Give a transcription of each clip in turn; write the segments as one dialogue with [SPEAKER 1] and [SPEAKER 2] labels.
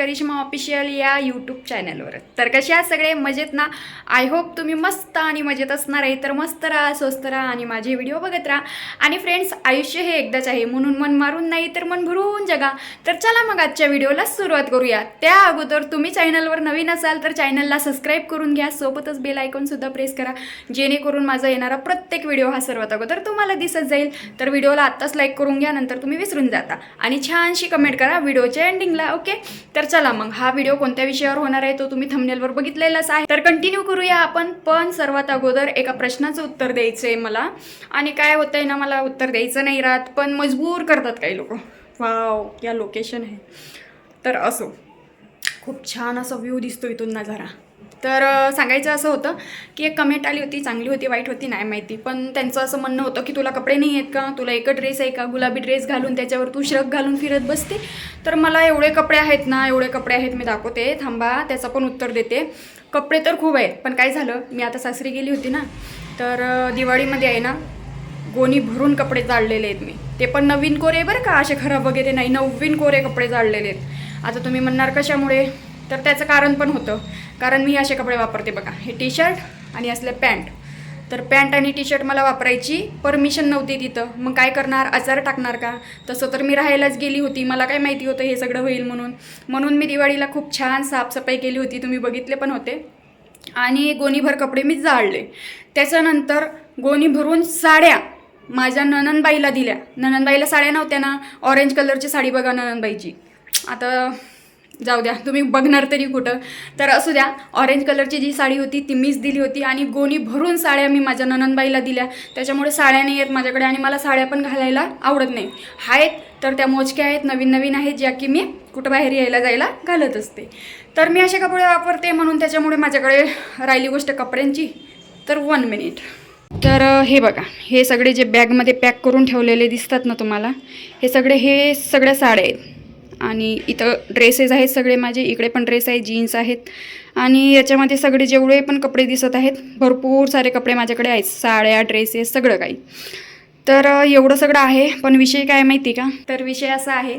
[SPEAKER 1] Karishma official या YouTube चॅनलवर तर कसे आहात सगळे मजेत ना? आय होप तुम्ही मस्त आणि मजेत असणार आहे. तर मस्त राहा स्वस्त राहा आणि माझे व्हिडिओ बघत राहा. आणि फ्रेंड्स आयुष्य हे एकदाच आहे. म्हणून मन मारून नाही तर मन भरून जगा. तर चला मग आजच्या व्हिडिओला सुरुवात करूया. त्या अगोदर तुम्ही चॅनलवर नवीन असाल तर चॅनलला सबस्क्राईब करून घ्या. सोबतच बेल आयकॉनसुद्धा प्रेस करा. जेणेकरून माझा येणारा प्रत्येक व्हिडिओ हा सर्वात अगोदर तुम्हाला दिसत जाईल. तर व्हिडिओला आत्ताच लाईक करून घ्या. नंतर तुम्ही विसरून जाता. आणि छानशी कमेंट करा व्हिडिओच्या एंडिंगला ओके तर चला मग हा व्हिडिओ कोणत्या विषयावर होणार आहे तो तुम्ही थंबनेलवर बघितलेलाच आहे. तर कंटिन्यू करूया आपण पण सर्वात अगोदर एका प्रश्नाचं उत्तर द्यायचं आहे मला. आणि काय होतं आहे ना मला उत्तर द्यायचं नाही राहत पण मजबूर करतात काही लोक. वाव या लोकेशन आहे. तर असो. खूप छान असा व्ह्यू दिसतो इथून नजारा तर सांगायचं असं होतं की एक कमेंट आली होती चांगली होती वाईट होती नाही माहिती. पण त्यांचं असं म्हणणं होतं की तुला कपडे नाही आहेत का? तुला एक ड्रेस आहे का? गुलाबी ड्रेस घालून त्याच्यावर तू श्रग घालून फिरत बसते. तर मला एवढे कपडे आहेत ना एवढे कपडे आहेत मी दाखवते. थांबा त्याचं पण उत्तर देते. कपडे तर खूप आहेत पण काय झालं? मी आता सासरी गेली होती ना तर दिवाळीमध्ये आहे ना गोणी भरून कपडे जाळलेले आहेत मी. ते पण नवीन कोरे बरं का असे खराब वगैरे नाही नवीन कोरे कपडे जाळलेले आहेत. आता तुम्ही म्हणणार कशामुळे? तर त्याचं कारण पण होतं. कारण मी असे कपडे वापरते बघा. हे टी शर्ट आणि असले पॅन्ट तर पॅन्ट आणि टी शर्ट मला वापरायची परमिशन नव्हती तिथं. मग काय करणार? आचार टाकणार का? तसं तर मी राहायलाच गेली होती. मला काय माहिती होतं हे सगळं होईल म्हणून. म्हणून मी दिवाळीला खूप छान साफसफाई केली होती. तुम्ही बघितले पण होते. आणि गोणीभर कपडे मी जाळले. त्याच्यानंतर गोणी भरून साड्या माझ्या ननंदबाईला दिल्या. ननंदबाईला साड्या नव्हत्या ना. ऑरेंज कलरची साडी बघा ननंदबाईची आता जाऊ द्या तुम्ही बघणार तरी कुठं. तर असू द्या ऑरेंज कलरची जी साडी होती ती मीच दिली होती आणि गोणी भरून साड्या मी माझ्या ननंदबाईला दिल्या. त्याच्यामुळे साड्या नाही आहेत माझ्याकडे आणि मला साड्या पण घालायला आवडत नाही. आहेत तर त्या मोजक्या आहेत नवीन नवीन आहेत ज्या की मी कुठं बाहेर यायला जायला घालत असते. तर मी असे कपडे वापरते म्हणून त्याच्यामुळे माझ्याकडे राहिली गोष्ट कपड्यांची. तर वन मिनिट तर हे बघा हे सगळे जे बॅगमध्ये पॅक करून ठेवलेले दिसतात ना तुम्हाला हे सगळे हे सगळ्या साड्या आहेत. आणि इथं ड्रेसेस आहेत सगळे माझे. इकडे पण ड्रेस आहेत जीन्स आहेत. आणि याच्यामध्ये सगळे जेवढे पण कपडे दिसत आहेत भरपूर सारे कपडे माझ्याकडे आहेत. साड्या ड्रेसेस सगळं काही. तर एवढं सगळं आहे पण विषय काय माहिती का? तर विषय असा आहे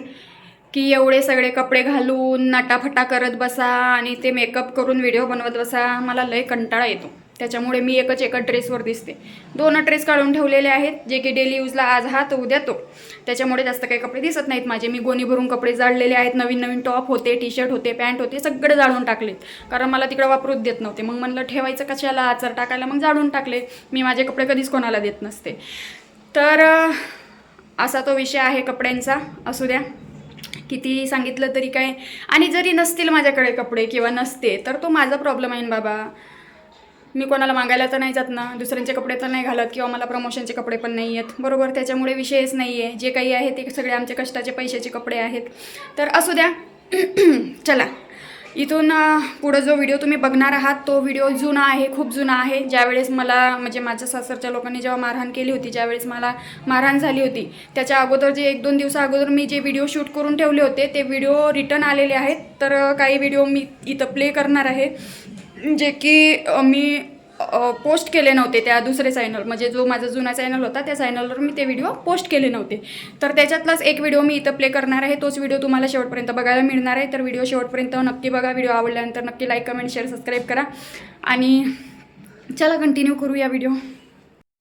[SPEAKER 1] की एवढे सगळे कपडे घालून नटाफटा करत बसा आणि ते मेकअप करून व्हिडिओ बनवत बसा मला लय कंटाळा येतो. त्याच्यामुळे मी एकच एका ड्रेसवर दिसते. दोन ड्रेस काढून ठेवलेले आहेत जे की डेली यूजला आज हा तो उद्या तो. त्याच्यामुळे जास्त काही कपडे दिसत नाहीत माझे. मी गोणी भरून कपडे जाळलेले आहेत नवीन नवीन टॉप होते टी शर्ट होते पॅन्ट होते सगळे जाळून टाकलेत. कारण मला तिकडे वापरूच देत नव्हते. मग म्हणलं ठेवायचं कशाला? आचार टाकायला मग जाळून टाकले. मी माझे कपडे कधीच कोणाला देत नसते. तर असा तो विषय आहे कपड्यांचा. असू द्या. किती सांगितलं तरी काय. आणि जरी नसतील माझ्याकडे कपडे किंवा नसते तर तो माझा प्रॉब्लेम आहे ना बाबा. मी कोणाला मागायला तर नाही जात ना. दुसऱ्यांचे कपडे तर नाही घालत किंवा मला प्रमोशनचे कपडे पण नाही आहेत बरोबर त्याच्यामुळे विषयच नाही आहे जे काही आहे ते सगळे आमचे कष्टाचे पैशाचे कपडे आहेत. तर असू द्या. चला. इथून पुढं जो व्हिडिओ तुम्ही बघणार आहात तो व्हिडिओ जुना आहे खूप जुना आहे. ज्यावेळेस मला म्हणजे माझ्या सासरच्या लोकांनी जेव्हा मारहाण केली होती ज्यावेळेस मला मारहाण झाली होती त्याच्या अगोदर जे एक दोन दिवसा अगोदर मी जे व्हिडिओ शूट करून ठेवले होते ते व्हिडिओ रिटर्न आलेले आहेत. तर काही व्हिडिओ मी इथं प्ले करणार आहे. जे की मी पोस्ट केले नव्हते त्या दुसरे चॅनल म्हणजे जो माझा जुना चॅनल होता त्या चॅनलवर मी ते व्हिडिओ पोस्ट केले नव्हते. तर त्याच्यातलाच एक व्हिडिओ मी इथं प्ले करणार आहे तोच व्हिडिओ तुम्हाला शेवटपर्यंत बघायला मिळणार आहे. तर व्हिडिओ शेवटपर्यंत नक्की बघा व्हिडिओ आवडल्यानंतर नक्की लाईक कमेंट शेअर सबस्क्राईब करा. आणि चला कंटिन्यू करू या व्हिडिओ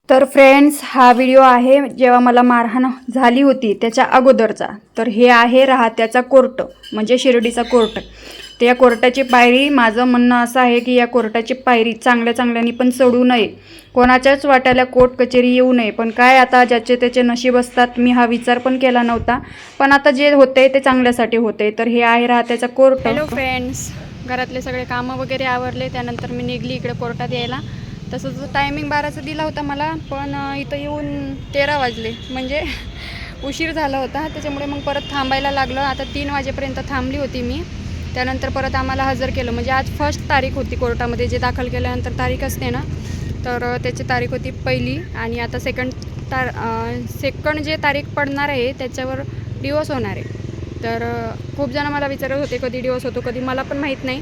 [SPEAKER 1] तर फ्रेंड्स हा व्हिडिओ आहे जेव्हा मला मारहाण झाली होती त्याच्या अगोदरचा. तर हे आहे राहत्याचा कोर्ट म्हणजे शिर्डीचा कोर्ट. तर या कोर्टाची पायरी माझं म्हणणं असं आहे की या कोर्टाची पायरी चांगल्या चांगल्यानी पण चढू नये. कोणाच्याच वाट्याला कोर्ट कचेरी येऊ नये. पण काय आता ज्याचे त्याचे नशीब असतात मी हा विचार पण केला नव्हता. पण आता जे होते ते चांगल्यासाठी होते तर हे आहे राहत्याचा कोर्ट. हॅलो फ्रेंड्स घरातले सगळे कामं वगैरे आवरले. त्यानंतर मी निघली इकडे कोर्टात यायला. तसंच टायमिंग बाराचा दिला होता मला पण इथं येऊन तेरा वाजले. म्हणजे उशीर झाला होता. त्याच्यामुळे मग परत थांबायला लागलं. आता तीन वाजेपर्यंत थांबली होती मी. त्यानंतर परत आम्हाला हजर केलं. म्हणजे आज फर्स्ट तारीख होती कोर्टामध्ये जे दाखल केल्यानंतर तारीख असते ना तर त्याची तारीख होती पहिली आणि आता सेकंड तार सेकंड जे तारीख पडणार आहे त्याच्यावर डिवोर्स होणार आहे. तर खूप जण मला विचारत होते कधी डिवोर्स होतो कधी मला पण माहीत नाही.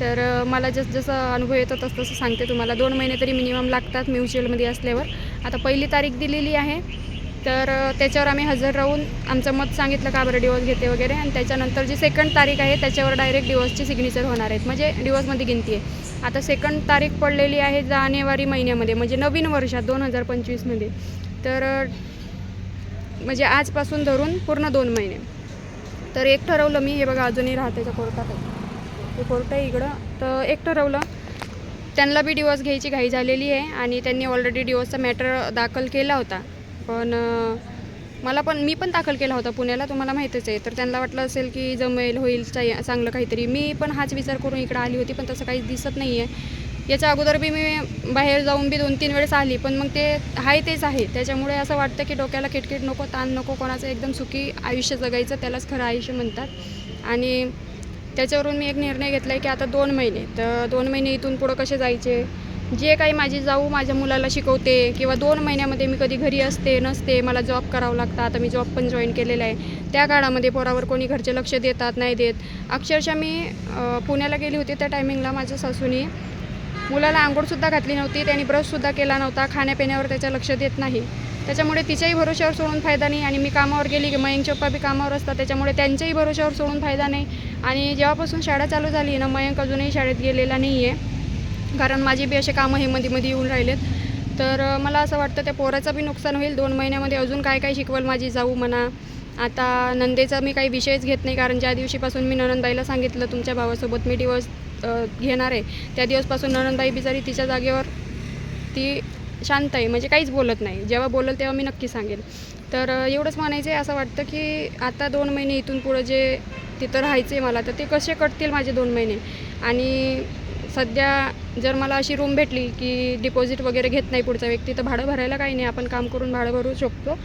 [SPEAKER 1] तर मला जसं जसं अनुभव येतो तसं तसं सांगते तुम्हाला. दोन महिने तरी मिनिमम लागतात म्युच्युअलमध्ये असल्यावर. आता पहिली तारीख दिलेली आहे तर त्याच्यावर आम्ही हजर राहून आमचं मत सांगितलं का बरं डिवोर्स घेते वगैरे. आणि त्याच्यानंतर जी सेकंड तारीख आहे त्याच्यावर डायरेक्ट डिवोर्सची सिग्नेचर होणार आहेत. म्हणजे डिवोर्समध्ये गिनती आहे. आता सेकंड तारीख पडलेली आहे जानेवारी महिन्यामध्ये म्हणजे नवीन वर्षात दोन हजार पंचवीसमध्ये तर म्हणजे आजपासून धरून पूर्ण दोन महिने. तर एक ठरवलं मी हे बघा अजूनही राहतेच्या कोर्टात. ते कोर्ट आहे इकडं. तर एक ठरवलं त्यांना बी डिवोर्स घ्यायची घाई झालेली आहे. आणि त्यांनी ऑलरेडी डिवोर्सचा मॅटर दाखल केला होता. पण मला पण मी पण दाखल केला होता पुण्याला तुम्हाला माहीतच आहे. तर त्यांना वाटलं असेल की जमेल होईल चा- चांगलं काहीतरी. मी पण हाच विचार करून इकडं आली होती पण तसं काही दिसत नाही आहे याच्या अगोदर बी मी बाहेर जाऊन बी दोन तीन वेळेस आली पण मग ते आहे तेच आहे. त्याच्यामुळे असं वाटतं की डोक्याला किटकिट नको ताण नको कोणाचं एकदम सुखी आयुष्य जगायचं त्यालाच खरं आयुष्य म्हणतात. आणि त्याच्यावरून मी एक निर्णय घेतला आहे की आता दोन महिने. तर दोन महिने इथून पुढं कसे जायचे? जे काही माझी जाऊ माझ्या मुलाला शिकवते किंवा दोन महिन्यामध्ये मी कधी घरी असते नसते मला जॉब करावं लागतं आता मी जॉब पण जॉईन केलेला आहे. त्या काळामध्ये पोरावर कोणी घरचे लक्ष देतात नाही देत. अक्षरशः मी पुण्याला गेली होती त्या टायमिंगला माझ्या सासूनी. मुलाला आंघोळसुद्धा घातली नव्हती त्यांनी ब्रशसुद्धा केला नव्हता खाण्यापिण्यावर त्याच्या लक्ष देत नाही. त्याच्यामुळे तिच्याही भरोश्यावर सोडून फायदा नाही आणि मी कामावर गेली की मयंक चप्पा बी कामावर असतात त्याच्यामुळे त्यांच्याही भरोश्यावर सोडून फायदा नाही. आणि जेव्हापासून शाळा चालू झाली ना मयंक अजूनही शाळेत गेलेला नाही आहे कारण माझी बी असे कामं हे मध्ये मध्ये येऊन राहिलेत. तर मला असं वाटतं त्या पोराचं बी नुकसान होईल. दोन महिन्यामध्ये अजून काय काय शिकवल माझी जाऊ म्हणा. आता नंदेचा मी काही विषयच घेत नाही कारण ज्या दिवशीपासून मी ननंदबाईला सांगितलं तुमच्या भावासोबत मी दिवस घेणार आहे. त्या दिवसपासून ननंदबाई बिचारी तिच्या जागेवर ती शांत आहे म्हणजे काहीच बोलत नाही. जेव्हा बोलल तेव्हा मी नक्की सांगेल. तर एवढंच म्हणायचं आहे असं वाटतं की आता दोन महिने इथून पुढं जे तिथं राहायचं आहे मला तर ते कसे कटतील माझे दोन महिने? आणि सध्या जर मला अशी रूम भेटली की डिपॉझिट वगैरे घेत नाही पुढचा व्यक्ती तर भाडं भरायला काही नाही. आपण काम करून भाडं भरू शकतो.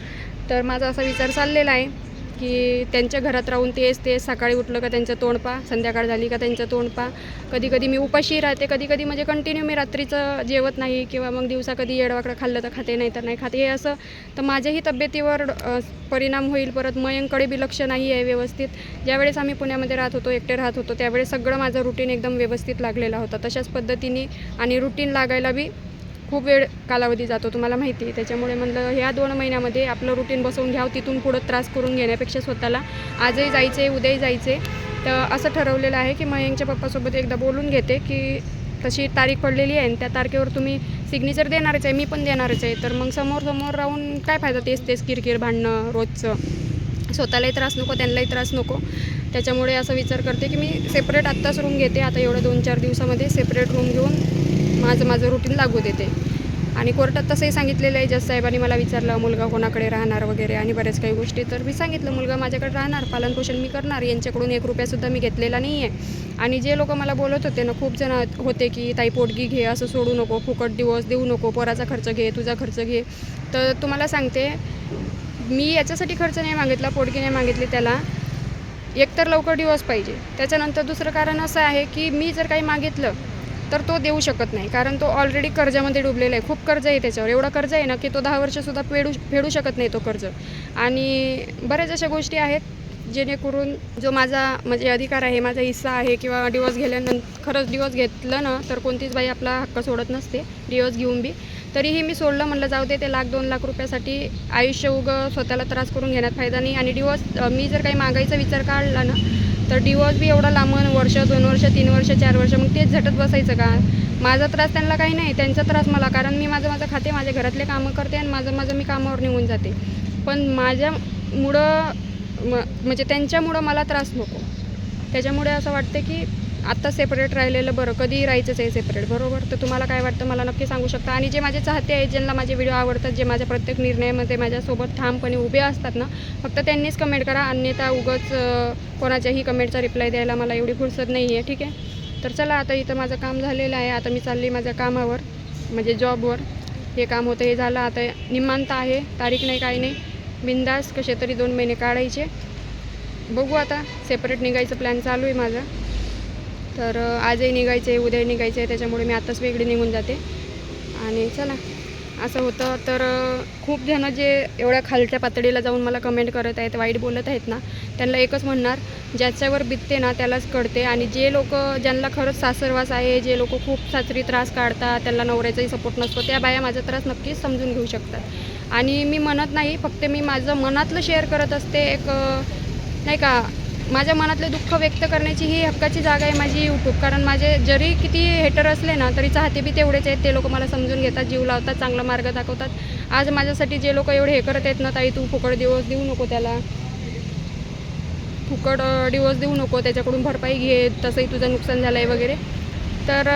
[SPEAKER 1] तर माझा असा विचार चाललेला आहे. की त्यांच्या घरात राहून तेच तेच सकाळी उठलं का त्यांचं तोंड पा संध्याकाळ झाली का त्यांचं तोंड पा कधी कधी मी उपाशी राहते कधी कधी म्हणजे कंटिन्यू मी रात्रीचं जेवत नाही किंवा मग दिवसा कधी येडवाकडं खाल्लं तर खाते नाही तर नाही खाते. हे असं तर माझ्याही तब्येतीवर परिणाम होईल परत मयंकडे बी लक्ष नाही आहे व्यवस्थित. ज्यावेळेस आम्ही पुण्यामध्ये राहत होतो एकटे राहत होतो त्यावेळेस सगळं माझं रुटीन एकदम व्यवस्थित लागलेला होता. तशाच पद्धतीने आणि रुटीन लागायला बी खूप वेळ कालावधी जातो तुम्हाला माहिती आहे. त्याच्यामुळे म्हणलं ह्या दोन महिन्यामध्ये आपलं रुटीन बसवून घ्यावं तिथून पुढं त्रास करून घेण्यापेक्षा स्वतःला आजही जायचं आहे उद्याही जायचं. आहे तर असं ठरवलेलं आहे की मयंकच्या पप्पासोबत एकदा बोलून घेते की तशी तारीख पडलेली आहे आणि त्या तारखेवर तुम्ही सिग्नेचर देणारच आहे मी पण देणारच आहे. तर मग समोर समोर राहून काय फायदा तेच तेच किरकिर भांडणं रोजचं. स्वतःलाही त्रास नको त्यांनाही त्रास नको. त्याच्यामुळे असं विचार करते की मी सेपरेट आत्ताच रूम घेते. आता एवढ्या दोन चार दिवसामध्ये सेपरेट रूम घेऊन माझं माझं रुटीन लागू देते. आणि कोर्टात तसंही सांगितलेलं आहे जज साहेबांनी मला विचारलं मुलगा कोणाकडे राहणार वगैरे आणि बऱ्याच काही गोष्टी. तर मी सांगितलं मुलगा माझ्याकडे राहणार पालनपोषण मी करणार यांच्याकडून एक रुपयासुद्धा मी घेतलेला नाही आहे आणि जे लोक मला बोलत होते ना खूप जण होते की ताई पोटगी घे असं सोडू नको फुकट दिवस देऊ नको पोराचा खर्च घे तुझा खर्च घे. तर तुम्हाला सांगते मी याच्यासाठी खर्च नाही मागितला पोटगी नाही मागितली त्याला. एकतर लवकर दिवस पाहिजे. त्याच्यानंतर दुसरं कारण असं आहे की मी जर काही मागितलं तर तो देऊ शकत नाही. कारण तो ऑलरेडी कर्जामध्ये डुबलेला आहे. खूप कर्ज आहे त्याच्यावर. एवढं कर्ज आहे ना की तो दहा वर्षसुद्धा फेडू फेडू शकत नाही तो कर्ज. आणि बऱ्याच अशा गोष्टी आहेत जेणेकरून जो माझा म्हणजे अधिकार आहे माझा हिस्सा आहे किंवा डिवोर्स गेल्यानंतर खरंच डिवोर्स घेतलं ना तर कोणतीच बाई आपला हक्क सोडत नसते. डिवोर्स घेऊन बी. तरीही मी सोडलं म्हणलं जाऊ दे ते लाख दोन लाख रुपयासाठी आयुष्य उगं स्वतःला त्रास करून घेण्यात फायदा नाही. आणि डिवोर्स मी जर काही मागायचा विचार काढला ना तर डिवोर्स बी एवढा लांबून वर्ष दोन वर्ष तीन वर्ष चार वर्ष मग तेच झटत बसायचं का? माझा त्रास त्यांना काही नाही त्यांचा त्रास मला कारण मी माझं माझं खाते माझ्या घरातले कामं करते आणि माझं माझं मी कामावर निघून जाते. पण माझ्यामुळं म्हणजे त्यांच्यामुळं मला त्रास नको. त्याच्यामुळे असं वाटतं की आत्ता सेपरेट राहिलेलं बरं कधीही राहायचंच आहे सेपरेट बरोबर? तर तुम्हाला काय वाटतं? मला नक्की सांगू शकता. आणि जे माझे चाहते आहेत ज्यांना माझे व्हिडिओ आवडतात जे माझ्या प्रत्येक निर्णयामध्ये माझ्यासोबत ठामपणे उभे असतात ना फक्त त्यांनीच कमेंट करा. अन्यथा उगंच कोणाच्याही कमेंटचा रिप्लाय द्यायला मला एवढी फुरसत नाही आहे ठीक आहे? तर चला आता इथं माझं काम झालेलं आहे. आता मी चालली माझ्या कामावर म्हणजे जॉबवर हे काम होतं हे झालं. आता निमांत आहे. तारीख नाही काही नाही. बिंदास कसे तरी दोन महिने काढायचे. बघू आता. सेपरेट निघायचं प्लॅन चालू आहे माझा. तर आजही निघायचं आहे उद्याही निघायचं आहे त्याच्यामुळे मी आत्ताच वेगळी निघून जाते. आणि चला असं होतं. तर खूप जणं जे एवढ्या खालच्या पातळीला जाऊन मला कमेंट करत आहेत वाईट बोलत आहेत ना त्यांना एकच म्हणणार ज्याच्यावर बितते ना त्यालाच कळते. आणि जे लोक ज्यांना खरंच सासरवास आहे जे लोक खूप सासरी त्रास काढतात त्यांना नवऱ्याचाही सपोर्ट नसतो त्या बाया माझा त्रास नक्कीच समजून घेऊ शकतात.
[SPEAKER 2] आणि मी म्हणत नाही फक्त मी माझं मनातलं शेअर करत असते एक नाही का माझ्या मनातले दुःख व्यक्त करण्याची ही हक्काची जागा आहे माझी यूट्यूब कारण माझे जरी किती हेटर असले ना तरी चाहते बी तेवढेच आहेत. ते लोक मला समजून घेतात जीव लावतात चांगला मार्ग दाखवतात. आज माझ्यासाठी जे लोक एवढे हे करत आहेत ना ताई तू फुकट दिवस देऊ नको त्याला. फुकट डिवोर्स देऊ नको त्याच्याकडून भरपाई घे तसंही तुझं नुकसान झालं आहे वगैरे. तर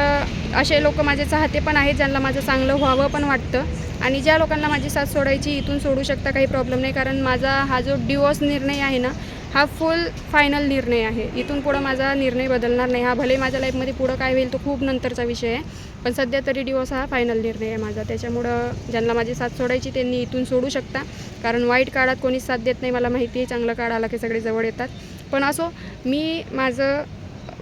[SPEAKER 2] असे लोक माझे चाहते पण आहेत ज्यांना माझं चांगलं व्हावं पण वाटतं. आणि ज्या लोकांना माझी साथ सोडायची इथून सोडू शकता काही प्रॉब्लेम नाही. कारण माझा हा जो डिवोर्स निर्णय आहे ना हा फुल फायनल निर्णय आहे. इथून पुढं माझा निर्णय बदलणार नाही. हा भले माझ्या लाईफमध्ये पुढं काय होईल तो खूप नंतरचा विषय आहे. पण सध्या तरी डिवोर्स हा फायनल निर्णय आहे माझा. त्याच्यामुळं ज्यांना माझी साथ सोडायची त्यांनी इथून सोडू शकता. कारण वाईट काळात कोणीच साथ देत नाही. मला माहिती आहे चांगलं काळ आला की सगळे जवळ येतात. पण असो मी माझं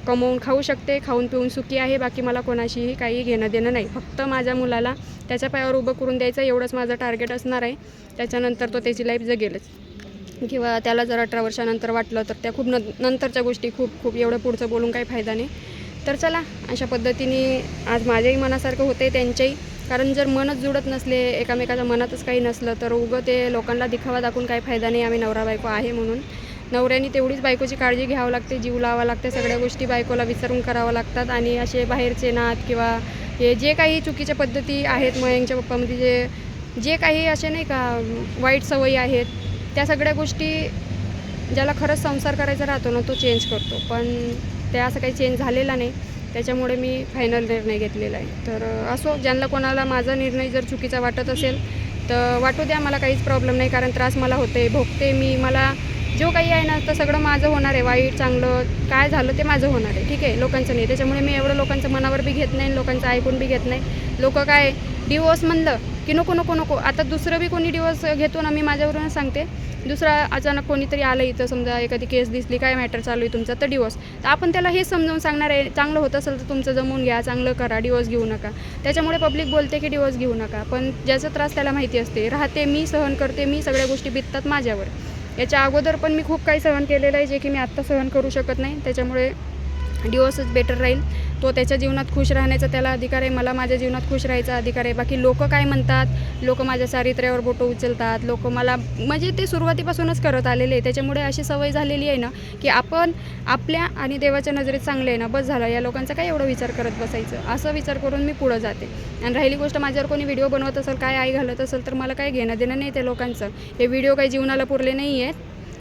[SPEAKER 2] कमवून खाऊ शकते खाऊन पिऊन सुखी आहे. बाकी मला कोणाशीही काही घेणं देणं नाही. फक्त माझ्या मुलाला त्याच्या पायावर उभं करून द्यायचं एवढंच माझं टार्गेट असणार आहे. त्याच्यानंतर तो त्याची लाईफ जगेलच. किंवा त्याला जर अठरा वर्षानंतर वाटलं तर त्या खूप न नंतरच्या गोष्टी खूप खूप एवढं पुढचं बोलून काही फायदा नाही. तर चला अशा पद्धतीने आज माझ्याही मनासारखं होते त्यांच्याही. कारण जर मनच जुळत नसले एकामेकाच्या मनातच काही नसलं तर उगं ते लोकांना दिखावा दाखवून काही फायदा नाही आम्ही नवरा बायको आहे म्हणून. नवऱ्याने तेवढीच बायकोची काळजी घ्यावं लागते जीव लावावं लागते सगळ्या गोष्टी बायकोला विचारून करावं लागतात. आणि असे बाहेरचे नात किंवा हे जे काही चुकीच्या पद्धती आहेत मयंकच्या पप्पामध्ये जे जे काही असे नाही का वाईट सवयी आहेत त्या सगळ्या गोष्टी ज्याला खरंच संसार करायचा राहतो ना तो चेंज करतो. पण ते असं काही चेंज झालेला नाही. त्याच्यामुळे मी फायनल निर्णय घेतलेला आहे. तर असो ज्यांना कोणाला माझा निर्णय जर चुकीचा वाटत असेल तर वाटू द्या मला काहीच प्रॉब्लेम नाही. कारण त्रास मला होते भोगते मी. मला जो काही आहे ना तर सगळं माझं होणार आहे. वाईट चांगलं काय झालं ते माझं होणार आहे. ठीक आहे लोकांचं नाही. त्याच्यामुळे मी एवढं लोकांचं मनावर बी घेत नाही लोकांचं ऐकून बी घेत नाही. लोक काय डिवोर्स म्हणलं की नको नको नको. आता दुसरं बी कोणी डिवोर्स घेतो ना मी माझ्यावरूनच सांगते. दुसरा अचानक कोणीतरी आलं इथं समजा एखादी केस दिसली काय मॅटर चालू आहे तुमचा तर डिवोर्स तर आपण त्याला हे समजावून सांगणार आहे चांगलं होत असेल तर तुमचं जमवून घ्या चांगलं करा डिवोर्स घेऊ नका. त्याच्यामुळे पब्लिक बोलते की डिवोर्स घेऊ नका. पण ज्याचा त्रास त्याला माहिती असते राहते मी सहन करते मी सगळ्या गोष्टी बिततात माझ्यावर. याच्या अगोदर पण मी खूप काही सहन केलेलं आहे जे की मी आत्ता सहन करू शकत नाही. त्याच्यामुळे डिवोर्सच बेटर राहील. तो त्याच्या जीवनात खुश राहण्याचा त्याला अधिकार आहे मला माझ्या जीवनात खुश राहायचा अधिकार आहे. बाकी लोक काय म्हणतात? लोक माझ्या चारित्र्यावर बोटं उचलतात लोक मला म्हणजे ते सुरुवातीपासूनच करत आलेले आहे. त्याच्यामुळे अशी सवय झालेली आहे ना की आपण आपल्या आणि देवाच्या नजरेत चांगले आहे ना बस झालं. या लोकांचा काय एवढं विचार करत बसायचं? असं विचार करून मी पुढं जाते. आणि राहिली गोष्ट माझ्यावर कोणी व्हिडिओ बनवत असेल काय आई घालत असेल तर मला काय घेणं देणं नाही त्या लोकांचं. हे व्हिडिओ काही जीवनाला पुरले नाही आहेत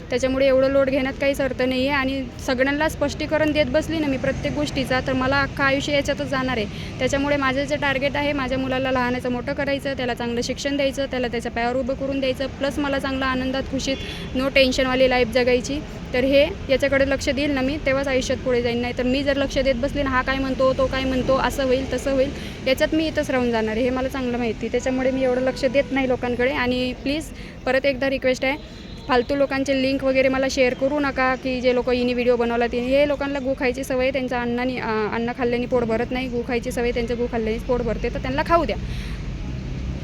[SPEAKER 2] त्याच्यामुळे एवढं लोड घेण्यात काहीच अर्थ नाही आहे आणि सगळ्यांना स्पष्टीकरण देत बसली ना मी प्रत्येक गोष्टीचा तर मला अख्खा आयुष्य याच्यातच जाणार आहे. त्याच्यामुळे माझं जे टार्गेट आहे माझ्या मुलाला लहानाचं मोठं करायचं त्याला चांगलं शिक्षण द्यायचं त्याला त्याच्या पायावर उभं करून द्यायचं प्लस मला चांगला आनंदात खुशीत नो टेन्शनवाली लाईफ जगायची. तर हे याच्याकडे लक्ष देईल ना मी तेव्हाच आयुष्यात पुढे जाईन. नाही तर मी जर लक्ष देत बसली ना हा काय म्हणतो तो काय म्हणतो असं होईल तसं होईल याच्यात मी इथंच राहून जाणार आहे. हे मला चांगलं माहिती त्याच्यामुळे मी एवढं लक्ष देत नाही लोकांकडे. आणि प्लीज परत एकदा रिक्वेस्ट आहे फालतू लोकांचे लिंक वगैरे मला शेअर करू नका की जे लोक इनी व्हिडिओ बनवला तिने हे लोकांना गू खायची सवय त्यांच्या अन्नानी अन्न खाल्ल्याने पोट भरत नाही. गू खायची सवय त्यांचं गू खाल्ल्याने पोट भरते. तर त्यांना खाऊ द्या.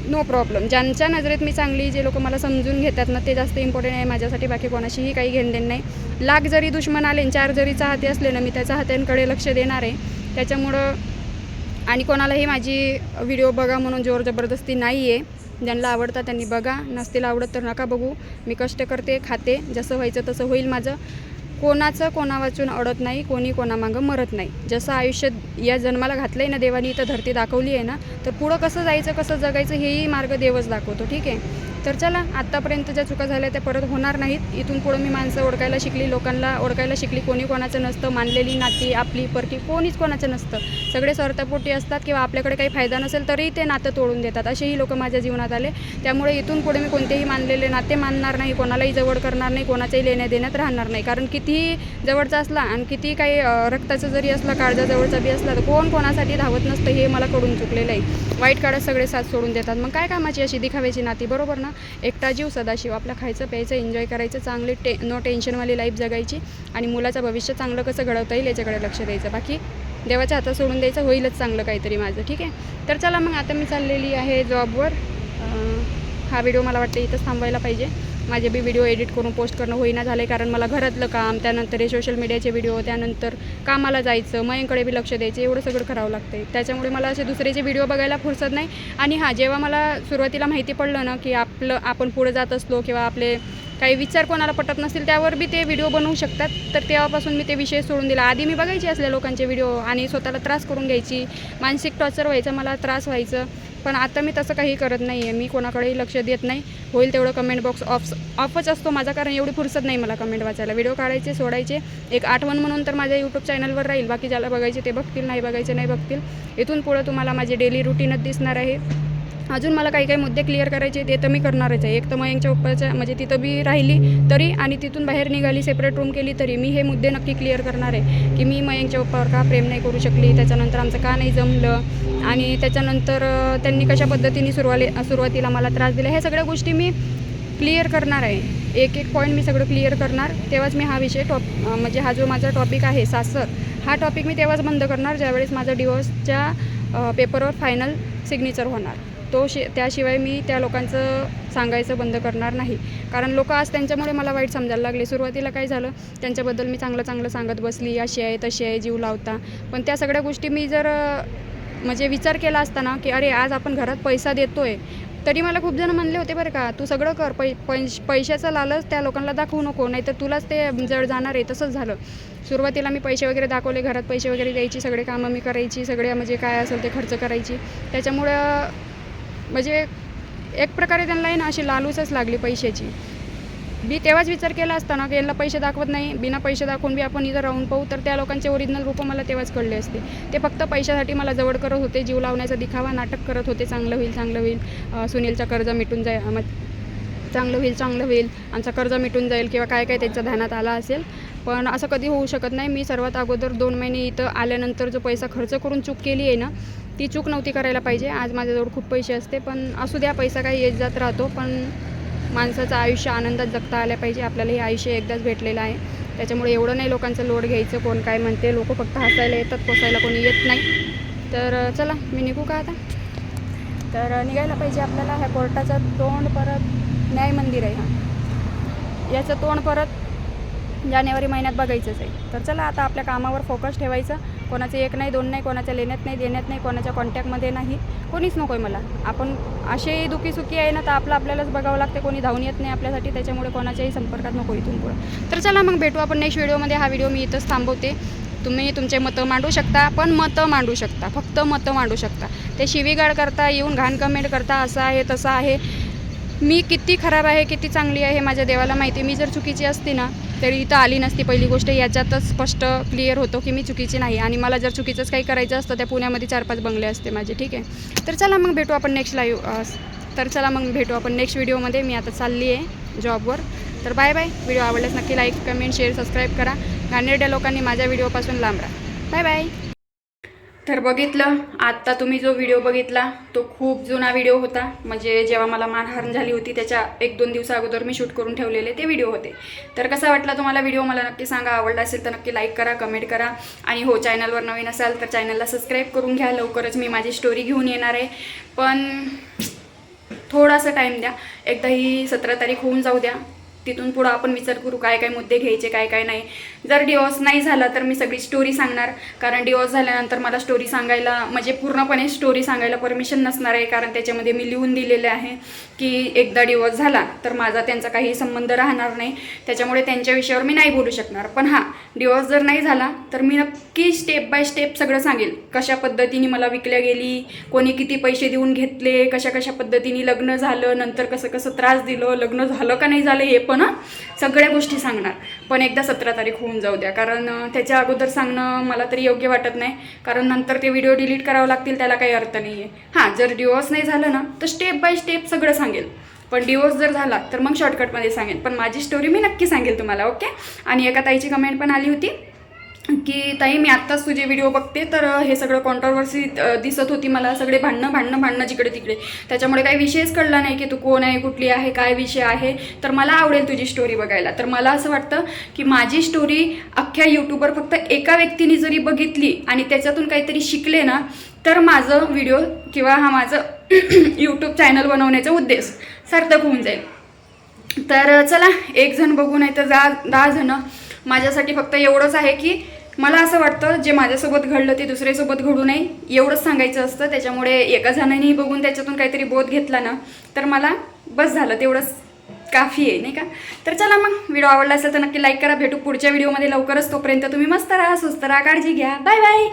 [SPEAKER 2] नो प्रॉब्लेम ज्यांच्या नजरेत मी चांगली जे लोक मला समजून घेतात ना ते जास्त इम्पॉर्टंट आहे माझ्यासाठी. बाकी कोणाशीही काही घेणदेण नाही. लाख जरी दुश्मन आले चार जरी चाहते असले ना मी त्याच्या हात्यांकडे लक्ष देणार आहे. त्याच्यामुळं आणि कोणालाही माझी व्हिडिओ बघा म्हणून जोर जबरदस्ती नाही आहे ज्यांना आवडतं त्यांनी बघा. नसतील आवडत तर नका बघू. मी कष्ट करते खाते जसं व्हायचं तसं होईल माझं. कोणाचं कोणा वाचून अडत नाही कोणी कोणामागं मरत नाही. जसं आयुष्य या जन्माला घातलं आहे ना देवानी इथं धरती दाखवली आहे ना तर पुढं कसं जायचं कसं जगायचं हेही मार्ग देवच दाखवतो ठीक आहे? तर चला आत्तापर्यंत ज्या चुका झाल्या त्या परत होणार नाहीत. इथून पुढं मी माणसं ओळखायला शिकली लोकांना ओळखायला शिकली. कोणी कोणाचं नसतं मानलेली नाती आपली परकी कोणीच कोणाचं नसतं. सगळे स्वार्थपोटी असतात किंवा आपल्याकडे काही फायदा नसेल तरी ते नातं तोडून देतात. असेही लोक माझ्या जीवनात आले. त्यामुळे इथून पुढे मी कोणतेही मानलेले नाते मानणार नाही. कोणालाही जवळ करणार नाही. कोणाच्याही लेण्या देण्यात राहणार नाही. कारण कितीही जवळचा असला आणि कितीही काही रक्ताचं जरी असला काळजा जवळचा बी असला तर कोण कोणासाठी धावत नसतं हे मला कळून चुकलेलं आहे. वाईट काळात सगळे साथ सोडून देतात. मग काय कामाची अशी दिखाव्याची नाती? बरोबर ना? एकटा जीव सदाशिव. आपलं खायचं प्यायचं एन्जॉय करायचं चांगली टे नो टेन्शनवाली लाईफ जगायची आणि मुलाचं भविष्य चांगलं कसं घडवता येईल याच्याकडे लक्ष द्यायचं. बाकी देवाच्या हातात सोडून द्यायचं होईलच चांगलं काहीतरी माझं. ठीक आहे? तर चला मग आता मी चाललेली आहे जॉबवर हा व्हिडिओ मला वाटतं इथंच थांबवायला पाहिजे. माझे बी व्हिडिओ एडिट करून पोस्ट करणं होईना झालं आहे कारण मला घरातलं काम त्यानंतर हे सोशल मीडियाचे व्हिडिओ त्यानंतर कामाला जायचं मयंकडे बी लक्ष द्यायचं एवढं सगळं करावं लागतं आहे त्याच्यामुळे मला असे दुसऱ्याचे व्हिडिओ बघायला फुरसत नाही. आणि हां जेव्हा मला सुरुवातीला माहिती पडलं ना की आपलं आपण पुढे जात असलो किंवा आपले काही विचार कोणाला पटत नसतील त्यावर बी ते व्हिडिओ बनवू शकतात. तर तेव्हापासून मी ते विषय सोडून दिला. आधी मी बघायची असल्या लोकांचे व्हिडिओ आणि स्वतःला त्रास करून घ्यायची मानसिक टॉर्चर व्हायचं मला त्रास व्हायचं. पण आता मी तसं काही करत नाही आहे मी कोणाकडेही लक्ष देत नाही. होईल तेवढं कमेंट बॉक्स ऑफ ऑफच असतो माझा कारण एवढी फुरसत नाही मला कमेंट वाचायला. व्हिडिओ काढायचे सोडायचे. एक आठवण म्हणून तर माझ्या यूट्यूब चॅनलवर राहील. बाकी ज्याला बघायचे ते बघतील नाही बघायचे नाही बघतील. इथून पुढं तुम्हाला माझे डेली रुटीनच दिसणार आहे. अजून मला काही काही मुद्दे क्लिअर करायचे ते तर मी करणारच आहे. एक तर मयंकच्या उपरच्या म्हणजे तिथं बी राहिली तरी आणि तिथून बाहेर निघाली सेपरेट रूम केली तरी मी हे मुद्दे नक्की क्लिअर करणार आहे. की मी मयंकच्या उपवर का प्रेम नाही करू शकली? त्याच्यानंतर आमचं का नाही जमलं? आणि त्याच्यानंतर त्यांनी कशा पद्धतीने सुरवाले सुरुवातीला मला त्रास दिला? ह्या सगळ्या गोष्टी मी क्लिअर करणार आहे. एक एक पॉईंट मी सगळं क्लिअर करणार. तेव्हाच मी हा विषय टॉप म्हणजे हा जो माझा टॉपिक आहे सासर हा टॉपिक मी तेव्हाच बंद करणार ज्यावेळेस माझा डिवोर्सच्या पेपरवर फायनल सिग्नेचर होणार. तो शि त्याशिवाय मी त्या लोकांचं सांगायचं बंद करणार नाही. कारण लोक आज त्यांच्यामुळे मला वाईट समजायला लागले. सुरुवातीला काय झालं? त्यांच्याबद्दल मी चांगलं चांगलं सांगत बसली. अशी आहे तशी आहे जीव लावता. पण त्या सगळ्या गोष्टी मी जर म्हणजे विचार केला असताना की अरे आज आपण घरात पैसा देतोय तरी मला खूप जण म्हणले होते बरं का तू सगळं कर. पै पैश पैशाचा लालच त्या लोकांना दाखवू नको नाही तर तुलाच ते जड जाणार आहे. तसंच झालं. सुरुवातीला मी पैसे वगैरे दाखवले घरात पैसे वगैरे द्यायची सगळे कामं मी करायची सगळे म्हणजे काय असेल ते खर्च करायची. त्याच्यामुळं म्हणजे एक प्रकारे त्यांना आहे ना अशी लालूचच लागली पैशाची. मी तेव्हाच विचार केला असता ना की यांना पैसे दाखवत नाही बिना पैसे दाखवून बी आपण इथं राहून पाहू तर त्या लोकांचे ओरिजिनल रूपं मला तेव्हाच कळले असते. ते फक्त पैशासाठी मला जवळ करत होते जीव लावण्याचा दिखावा नाटक करत होते चांगलं होईल चांगलं होईल सुनीलचा कर्ज मिटून जाईल मग चांगलं होईल चांगलं होईल आमचा कर्ज मिटून जाईल किंवा काय काय त्यांच्या ध्यानात आला असेल. पण असं कधी होऊ शकत नाही. मी सर्वात अगोदर दोन महिने इथं आल्यानंतर जो पैसा खर्च करून चूक केली आहे ना ती चूक नव्हती करायला पाहिजे. आज माझ्याजवळ खूप पैसे असते पण असू द्या पैसा काही येत जात राहतो पण माणसाचं आयुष्य आनंदात जगता आलं पाहिजे. आपल्याला हे आयुष्य एकदाच भेटलेलं आहे. त्याच्यामुळे एवढं नाही लोकांचं लोड घ्यायचं कोण काय म्हणते. लोक फक्त हसायला येतात पोसायला कोणी येत नाही. तर चला मी निघू का आता? तर निघायला पाहिजे आपल्याला ह्या कोर्टाचं तोंड परत. न्याय मंदिर आहे हा. याचं तोंड परत जानेवारी महिन्यात बघायचंच आहे. तर चला आता आपल्या कामावर फोकस ठेवायचं. कोणाचे एक नाही दोन नाही कोणाच्या लेण्यात नाही देण्यात नाही कोणाच्या कॉन्टॅक्टमध्ये नाही कोणीच नको आहे मला. आपण असे दुखी सुखी आहे ना तर आपलं आपल्यालाच बघावं लागते कोणी धावून येत नाही आपल्यासाठी त्याच्यामुळे कोणाच्याही संपर्कात नको इथून पुढं. तर चला मग भेटू आपण नेक्स्ट व्हिडिओमध्ये हा व्हिडिओ मी इथंच थांबवते. तुम्ही तुमचे मतं मांडू शकता पण मतं मांडू शकता. फक्त मतं मांडू शकता. ते शिवीगाळ करता येऊन घाण कमेंट करता असं आहे तसं आहे. मी किती खराब आहे किती चांगली आहे माझ्या देवाला माहिती मी जर चुकीची असती ना तरी इथं आली नसती पहिली गोष्ट याच्यातच स्पष्ट क्लिअर होतो की मी चुकीची नाही. आणि मला जर चुकीचंच काही करायचं असतं त्या पुण्यामध्ये चार पाच बंगले असते माझे ठीक आहे. तर चला मग भेटू आपण नेक्स्ट लाईव्ह तर चला मग भेटू आपण नेक्स्ट व्हिडिओमध्ये मी आता चालली आहे जॉबवर तर बाय बाय व्हिडिओ आवडल्यास नक्की लाईक कमेंट शेअर सबस्क्राईब करा. घाणेरड्या लोकांनी माझ्या व्हिडिओपासून लांब राहा. बाय बाय
[SPEAKER 1] तर बघितलं आत्ता तुम्ही जो व्हिडिओ बघितला तो खूप जुना व्हिडिओ होता. म्हणजे जेव्हा मला मारहाण झाली होती त्याच्या एक दोन दिवसा अगोदर मी शूट करून ठेवलेले ते व्हिडिओ होते. तर कसा वाटला तुम्हाला व्हिडिओ मला नक्की सांगा. आवडला असेल तर नक्की लाईक करा कमेंट करा. आणि हो चॅनलवर नवीन असाल तर चॅनलला सबस्क्राईब करून घ्या. लवकरच मी माझी स्टोरी घेऊन येणार आहे. पण थोडासा टाईम द्या. एकदा ही सतरा तारीख होऊन जाऊ द्या. तिथून पुढं आपण विचार करू काय काय मुद्दे घ्यायचे काय काय नाही. जर डिवॉर्स नाही झाला तर मी सगळी स्टोरी सांगणार. कारण डिवॉर्स झाल्यानंतर मला स्टोरी सांगायला म्हणजे पूर्णपणे स्टोरी सांगायला परमिशन नसणार आहे. कारण त्याच्यामध्ये मी लिहून दिलेले आहे की एकदा डिवॉर्स झाला तर माझा त्यांचा काही संबंध राहणार नाही. त्याच्यामुळे त्यांच्या विषयावर मी नाही बोलू शकणार. पण हां डिवॉर्स जर नाही झाला तर मी नक्की स्टेप बाय स्टेप सगळं सांगेल. कशा पद्धतीने मला विकल्या गेली कोणी किती पैसे देऊन घेतले कशा कशा पद्धतीने लग्न झालं नंतर कसं कसं त्रास दिलं लग्न झालं का नाही झालं हे पण ना सगळ्या गोष्टी सांगणार. पण एकदा सतरा तारीख होऊन जाऊ द्या. कारण त्याच्या अगोदर सांगणं मला तरी योग्य वाटत नाही. कारण नंतर ते व्हिडिओ डिलीट करावं लागतील त्याला काही अर्थ नाही आहे हां जर डिवोर्स नाही झालं ना तर स्टेप बाय स्टेप सगळं सांगेल. पण डिवोर्स जर झाला तर मग शॉर्टकटमध्ये सांगेल. पण माझी स्टोरी मी नक्की सांगेल तुम्हाला ओके आणि एका ताईची कमेंट पण आली होती. की ताई मी आत्ताच तुझे व्हिडिओ बघते तर हे सगळं कॉन्ट्रोवर्सी दिसत होती मला. सगळे भांडणं भांडणं भांडणं जिकडे तिकडे. त्याच्यामुळे काही विषयच कळला नाही की तू कोण आहे कुठली आहे काय विषय आहे. तर मला आवडेल तुझी स्टोरी बघायला. तर मला असं वाटतं की माझी स्टोरी अख्ख्या यूट्यूबवर फक्त एका व्यक्तीने जरी बघितली आणि त्याच्यातून काहीतरी शिकले ना तर माझं व्हिडिओ किंवा हा माझं यूट्यूब चॅनल बनवण्याचा उद्देश सार्थक होऊन जाईल. तर चला एक जण बघू नाही तर जा दहा जणं माझ्यासाठी फक्त एवढंच आहे की मला असं वाटतं जे माझ्यासोबत घडलं ते दुसऱ्यासोबत घडू नये एवढंच सांगायचं असतं. त्याच्यामुळे एका जणांनी बघून त्याच्यातून काहीतरी बोध घेतला ना तर मला बस झालं तेवढंच काफी आहे नाही का? तर चला मग व्हिडिओ आवडला असेल तर नक्की लाईक करा भेटू पुढच्या व्हिडिओमध्ये लवकरच. तोपर्यंत तुम्ही मस्त राहा सुस्त राहा काळजी घ्या. Bye bye